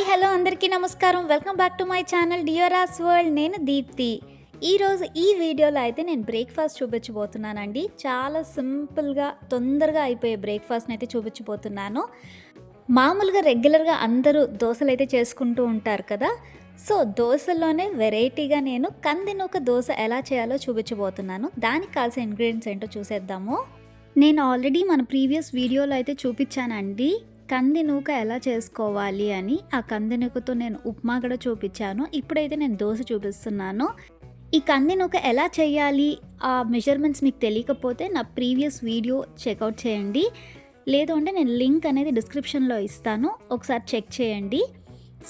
Hi hello అందరికీ నమస్కారం. Welcome back to my channel డియోరాస్ world. నేను దీప్తి. ఈరోజు ఈ వీడియోలో అయితే నేను బ్రేక్ఫాస్ట్ చూపించబోతున్నానండి. చాలా సింపుల్గా తొందరగా అయిపోయే బ్రేక్ఫాస్ట్ని అయితే చూపించబోతున్నాను. మామూలుగా రెగ్యులర్గా అందరూ దోశలు అయితే చేసుకుంటూ ఉంటారు కదా. సో దోశల్లోనే వెరైటీగా నేను కందినూక దోశ ఎలా చేయాలో చూపించబోతున్నాను. దానికి కావాల్సిన ఇంగ్రీడియంట్స్ ఏంటో చూసేద్దాము. నేను ఆల్రెడీ మన ప్రీవియస్ వీడియోలో అయితే చూపించానండి. కంది నూక ఎలా చేసుకోవాలి అని ఆ కంది నూకతో నేను ఉప్మా కూడా చూపించాను. ఇప్పుడైతే నేను దోశ చూపిస్తున్నాను. ఈ కంది నూక ఎలా చేయాలి ఆ మెజర్మెంట్స్ మీకు తెలియకపోతే నా ప్రీవియస్ వీడియో చెక్అవుట్ చేయండి. లేదు అంటే నేను లింక్ అనేది డిస్క్రిప్షన్లో ఇస్తాను. ఒకసారి చెక్ చేయండి.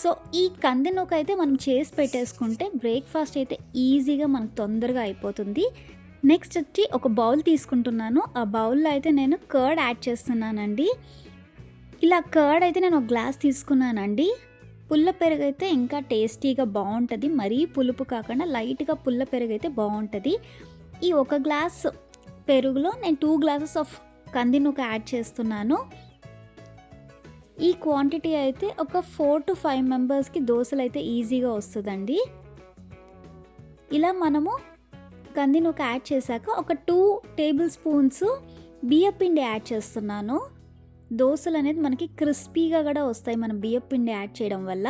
సో ఈ కంది నూక అయితే మనం చేసి పెట్టేసుకుంటే బ్రేక్ఫాస్ట్ అయితే ఈజీగా మనకు తొందరగా అయిపోతుంది. నెక్స్ట్ వచ్చి ఒక బౌల్ తీసుకుంటున్నాను. ఆ బౌల్లో అయితే నేను కర్డ్ యాడ్ చేస్తున్నానండి. ఇలా కర్డ్ అయితే నేను ఒక గ్లాస్ తీసుకున్నానండి. పుల్ల పెరుగు అయితే ఇంకా టేస్టీగా బాగుంటుంది మరీ పులుపు కాకుండా లైట్గా పుల్ల పెరుగు అయితే బాగుంటుంది ఈ ఒక గ్లాస్ పెరుగులో నేను టూ గ్లాసెస్ ఆఫ్ కందినూక యాడ్ చేస్తున్నాను. ఈ క్వాంటిటీ అయితే ఒక ఫోర్ టు ఫైవ్ మెంబర్స్కి దోశలు అయితే ఈజీగా వస్తుందండి. ఇలా మనము కందినూక యాడ్ చేశాక ఒక టూ టేబుల్ స్పూన్స్ బియ్యపిండి యాడ్ చేస్తున్నాను. దోశలు అనేది మనకి క్రిస్పీగా కూడా వస్తాయి. మనం బియ్యం పిండి యాడ్ చేయడం వల్ల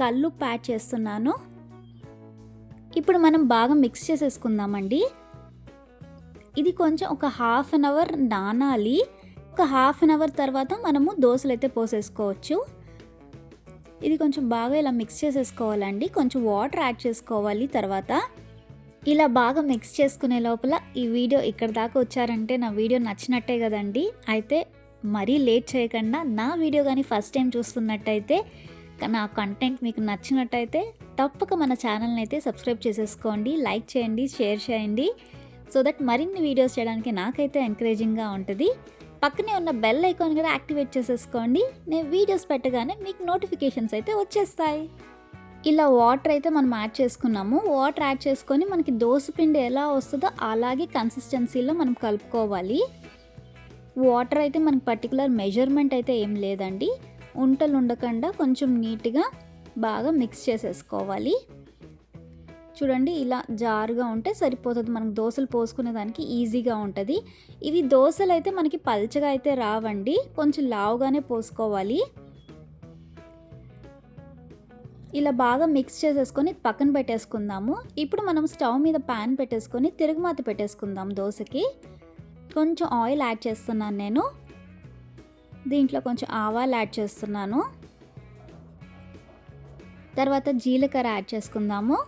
కళ్ళు యాడ్ చేస్తున్నాను. ఇప్పుడు మనం బాగా మిక్స్ చేసేసుకుందామండి. ఇది కొంచెం ఒక హాఫ్ అన్ అవర్ నానాలి. ఒక హాఫ్ అన్ అవర్ తర్వాత మనము దోశలు అయితే పోసేసుకోవచ్చు. ఇది కొంచెం బాగా ఇలా మిక్స్ చేసేసుకోవాలండి. కొంచెం వాటర్ యాడ్ చేసుకోవాలి తర్వాత. ఇలా బాగా మిక్స్ చేసుకునే లోపల ఈ వీడియో ఇక్కడ దాకా వచ్చారంటే నా వీడియో నచ్చినట్టే కదండి. అయితే మరీ లేట్ చేయకుండా నా వీడియో కానీ ఫస్ట్ టైం చూస్తున్నట్టయితే నా కంటెంట్ మీకు నచ్చినట్టయితే తప్పక మన ఛానల్ని అయితే సబ్స్క్రైబ్ చేసేసుకోండి లైక్ చేయండి షేర్ చేయండి. సో దట్ మరిన్ని వీడియోస్ చేయడానికి నాకైతే ఎంకరేజింగ్గా ఉంటుంది. పక్కనే ఉన్న బెల్ ఐకాన్ కూడా యాక్టివేట్ చేసేసుకోండి. నేను వీడియోస్ పెట్టగానే మీకు నోటిఫికేషన్స్ అయితే వచ్చేస్తాయి. ఇలా వాటర్ అయితే మనం యాడ్ చేసుకున్నాము. వాటర్ యాడ్ చేసుకొని మనకి పిండి ఎలా వస్తుందో అలాగే కన్సిస్టెన్సీలో మనం కలుపుకోవాలి. వాటర్ అయితే మనకి పర్టికులర్ మెజర్మెంట్ అయితే ఏం లేదండి. ఉంటలు ఉండకుండా కొంచెం నీట్గా బాగా మిక్స్ చేసేసుకోవాలి. చూడండి ఇలా జారుగా ఉంటే సరిపోతుంది. మనకు దోశలు పోసుకునే దానికి ఈజీగా ఉంటుంది. ఇవి దోశలు అయితే మనకి పల్చగా అయితే రావండి. కొంచెం లావుగానే పోసుకోవాలి. ఇలా బాగా మిక్స్ చేసేసుకొని పక్కన పెట్టేసుకుందాము. ఇప్పుడు మనం స్టవ్ మీద ప్యాన్ పెట్టేసుకొని తిరుగుమాత పెట్టేసుకుందాం దోశకి. కొంచెం ఆయిల్ యాడ్ చేస్తున్నాను నేను. దీంట్లో కొంచెం ఆవాలు యాడ్ చేస్తున్నాను. తర్వాత జీలకర్ర యాడ్ చేసుకుందాము.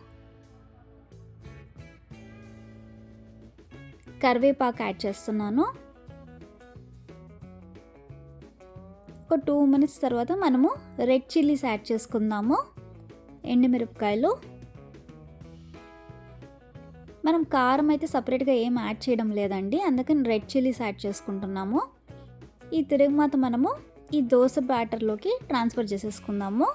కరివేపాకు యాడ్ చేస్తున్నాను. ఒక టూ మినిట్స్ తర్వాత మనము రెడ్ చిల్లీస్ యాడ్ చేసుకుందాము. ఎండుమిరపకాయలు. మనం కారం అయితే సపరేట్గా ఏం యాడ్ చేయడం లేదండి. అందుకని రెడ్ చిల్లీస్ యాడ్ చేసుకుంటున్నాము. ఈ తిరుగుమాత మనము ఈ దోశ బ్యాటర్లోకి ట్రాన్స్ఫర్ చేసేసుకుందాము.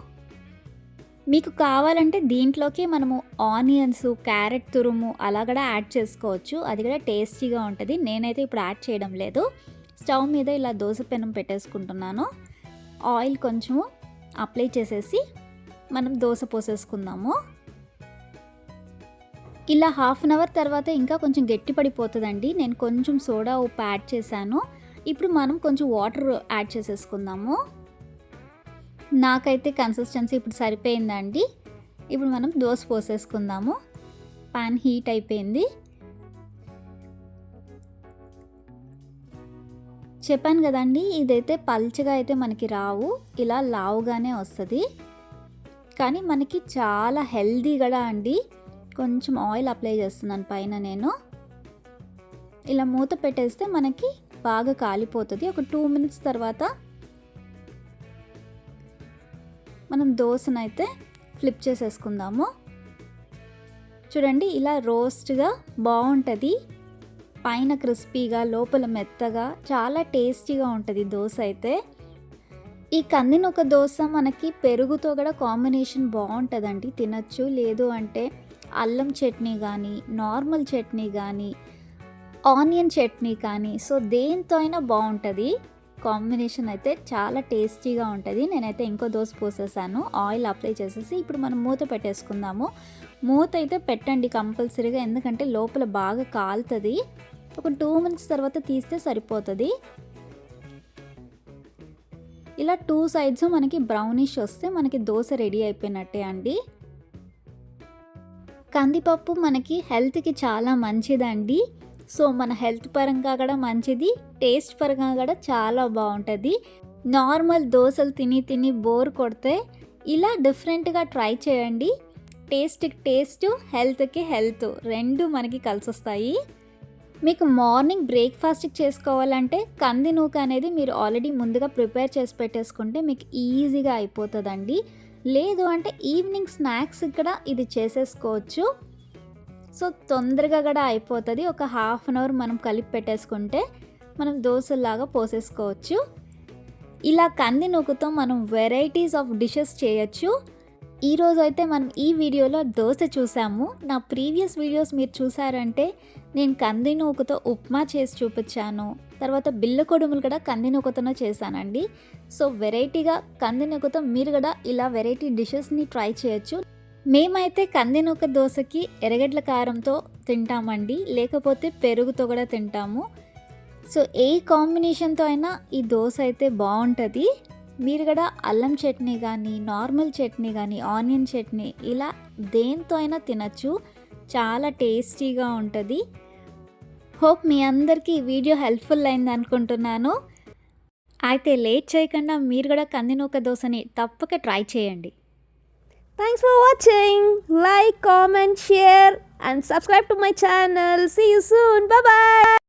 మీకు కావాలంటే దీంట్లోకి మనము ఆనియన్స్ క్యారెట్ తురుము అలా కూడా యాడ్ చేసుకోవచ్చు. అది కూడా టేస్టీగా ఉంటుంది. నేనైతే ఇప్పుడు యాడ్ చేయడం లేదు. స్టవ్ మీద ఇలా దోశ పెనం పెట్టేసుకుంటున్నాను. ఆయిల్ కొంచెము అప్లై చేసేసి మనం దోశ పోసేసుకుందాము. ఇలా హాఫ్ అన్ అవర్ తర్వాత ఇంకా కొంచెం గట్టి పడిపోతుందండి నేను కొంచెం సోడా ఉప్పు యాడ్ చేశాను. ఇప్పుడు మనం కొంచెం వాటర్ యాడ్ చేసేసుకుందాము. నాకైతే కన్సిస్టెన్సీ ఇప్పుడు సరిపోయిందండి. ఇప్పుడు మనం దోశ పోసేసుకుందాము. పాన్ హీట్ అయిపోయింది. చెప్పాను కదండి ఇదైతే పల్చగా అయితే మనకి రావు. ఇలా లావుగానే వస్తుంది. కానీ మనకి చాలా హెల్దీ కూడా అండి. కొంచెం ఆయిల్ అప్లై చేస్తున్నాను పైన నేను. ఇలా మూత పెట్టేస్తే మనకి బాగా కాలిపోతుంది. ఒక టూ మినిట్స్ తర్వాత మనం దోశనైతే ఫ్లిప్ చేసేసుకుందాము. చూడండి ఇలా రోస్ట్గా బాగుంటుంది పైన క్రిస్పీగా లోపల మెత్తగా చాలా టేస్టీగా ఉంటుంది దోశ అయితే. ఈ కందినొక దోశ మనకి పెరుగుతో కూడా కాంబినేషన్ బాగుంటుందండి తినచ్చు లేదు అంటే అల్లం చట్నీ కానీ నార్మల్ చట్నీ కానీ ఆనియన్ చట్నీ కానీ సో దేంతో అయినా బాగుంటుంది. కాంబినేషన్ అయితే చాలా టేస్టీగా ఉంటుంది. నేనైతే ఇంకో దోశ పోసేసాను. ఆయిల్ అప్లై చేసేసి ఇప్పుడు మనం మూత పెట్టేసుకుందాము. మూత అయితే పెట్టండి కంపల్సరీగా ఎందుకంటే లోపల బాగా కాలుతుంది. ఒక టూ మినిట్స్ తర్వాత తీస్తే సరిపోతుంది. ఇలా టూ సైడ్స్ మనకి బ్రౌనిష్ వస్తే మనకి దోశ రెడీ అయిపోయినట్టే అండి. కందిపప్పు మనకి హెల్త్కి చాలా మంచిదండి. సో మన హెల్త్ పరంగా కూడా మంచిది టేస్ట్ పరంగా కూడా చాలా బాగుంటుంది. నార్మల్ దోశలు తిని తిని బోర్ కొడితే ఇలా డిఫరెంట్గా ట్రై చేయండి. టేస్ట్కి టేస్ట్ హెల్త్కి హెల్త్ రెండు మనకి కలిసి వస్తాయి మీకు మార్నింగ్ బ్రేక్ఫాస్ట్ చేసుకోవాలంటే కంది నూక అనేది మీరు ఆల్రెడీ ముందుగా ప్రిపేర్ చేసి పెట్టేసుకుంటే మీకు ఈజీగా అయిపోతుందండి. లేదు అంటే ఈవినింగ్ స్నాక్స్ ఇక్కడ ఇది చేసేసుకోవచ్చు. సో తొందరగా కూడా అయిపోతుంది. ఒక హాఫ్ అన్ అవర్ మనం కలిపి పెట్టేసుకుంటే మనం దోశలాగా పోసేసుకోవచ్చు. ఇలా కంది నూకతో మనం వెరైటీస్ ఆఫ్ డిషెస్ చేయొచ్చు. ఈరోజు అయితే మనం ఈ వీడియోలో దోశ చూసాము. నా ప్రీవియస్ వీడియోస్ మీరు చూసారంటే నేను కంది నూకతో ఉప్మా చేసి చూపించాను. తర్వాత బిల్ల కొడుములు కూడా కంది నూకతోనే చేశానండి. సో వెరైటీగా కంది నూకతో మీరు కూడా ఇలా వెరైటీ డిషెస్ని ట్రై చేయొచ్చు. మేమైతే కందినూక దోశకి ఎరగడ్ల కారంతో తింటామండి. లేకపోతే పెరుగుతో కూడా తింటాము. సో ఏ కాంబినేషన్తో అయినా ఈ దోశ అయితే బాగుంటుంది. మీరు కూడా అల్లం చట్నీ కానీ నార్మల్ చట్నీ కానీ ఆనియన్ చట్నీ ఇలా దేంతో అయినా తినచ్చు. చాలా టేస్టీగా ఉంటుంది. హోప్ మీ అందరికీ ఈ వీడియో హెల్ప్ఫుల్ అయింది అనుకుంటున్నాను. అయితే లేట్ చేయకుండా మీరు కూడా కందినూక దోశని తప్పక ట్రై చేయండి. Thanks for watching like comment share and subscribe to my channel see you soon bye